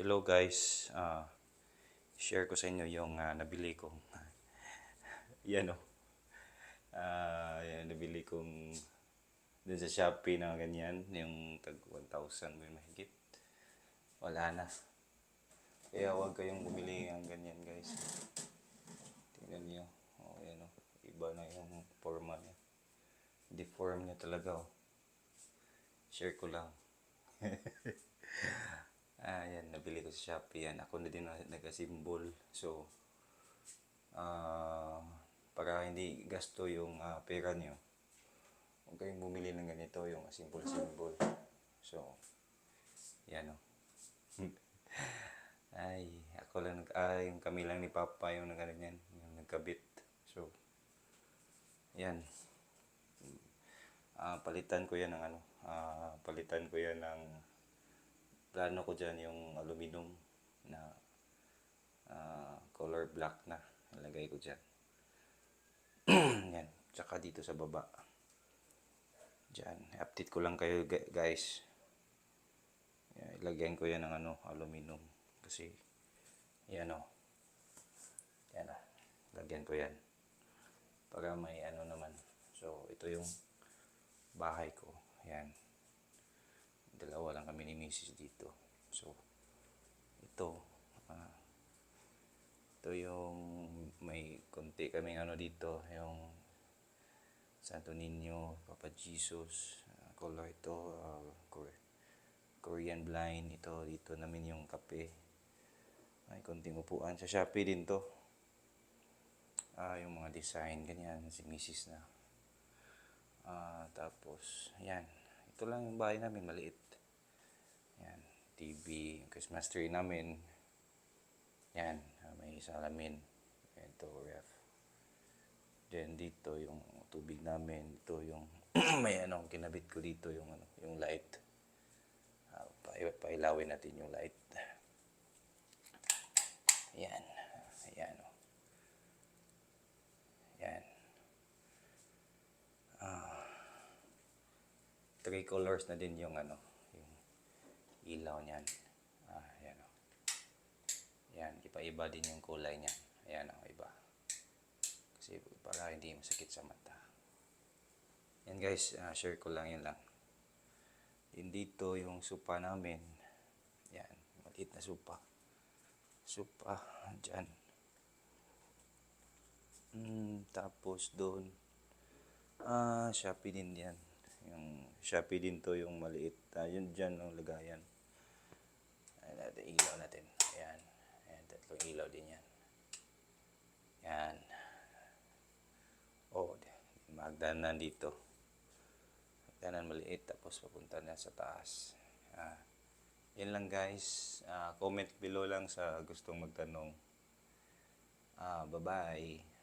hello guys. Ah, share ko sa inyo yung ah, nabili ko. yan o. Ah, yan, nabili kong dun sa Shopee na ganyan. Yung tag 1,000 may mahigit. Wala na. Kaya huwag kayong bumili ng ganyan guys. Tingnan niyo. Oh, yan o. Iba na yung forma niya. Deform niya talaga oh. Share ko lang. ah, yan. Nabili ko sa Shopee yan. Ako na din na- nag-symbol. So, ah, para hindi gasto yung ah, pera niyo. Huwag kayong bumili ng ganito, yung symbol-symbol. So, yan o. Ay, ako lang, nag- ah, yung kami lang ni Papa yung nag yan, yung nagkabit. So, yan. Ah, palitan ko yan ng ano, ah, palitan ko yan ng, plano ko dyan yung aluminum na ah, color black na, nalagay ko dyan. yan, tsaka dito sa baba. Dyan, update ko lang kayo gu- guys. Yan, ilagyan ko yan ng ano, aluminum. Kasi, yan o. Yan o. Lagyan ko yan. Para may ano naman. So, ito yung bahay ko. Yan. Dalawa lang Mrs. dito. So, ito. ah, ito yung may konti kaming ano dito. Yung Santo Niño, Papa Jesus. ah, color ito. Kore- Korean blind. Ito, dito namin yung kape. Ay, konting upuan. Sa Shopee din to. Ah, yung mga design, ganyan. Si Mrs. na. Ah, tapos, yan. Ito lang yung bahay namin, maliit. Yan. TV, Christmas tree namin. Yan. ah, may salamin. Ito, ref. Then, dito yung tubig namin. Ito yung, may ano, kinabit ko dito yung, ano, yung light. Ah, pa pailawin natin yung light. Yan. Ayan. oh. Yan. Ah. Three colors na din yung ano, ilaw niyan. Ah, yan oh. Yan, iba-iba din yung kulay niya. Ayan oh, iba. Kasi para hindi masakit sa mata. Yan guys, ah, share ko lang yun lang. Din dito yung supa namin. Yan, maliit na supa. Supa, dyan. Mm, tapos doon, ah, Shopee din yan. Yung Shopee din to yung maliit. Ah, yun dyan ang lagayan. Ayan natin, ilaw natin. Ayan. Ayan, tatlong ilaw din yan. Yan. Oh, magdanan dito. Magdanan maliit tapos papunta na sa taas. Ah, yan lang guys. Ah, comment below lang sa gustong magtanong. Ah, bye-bye.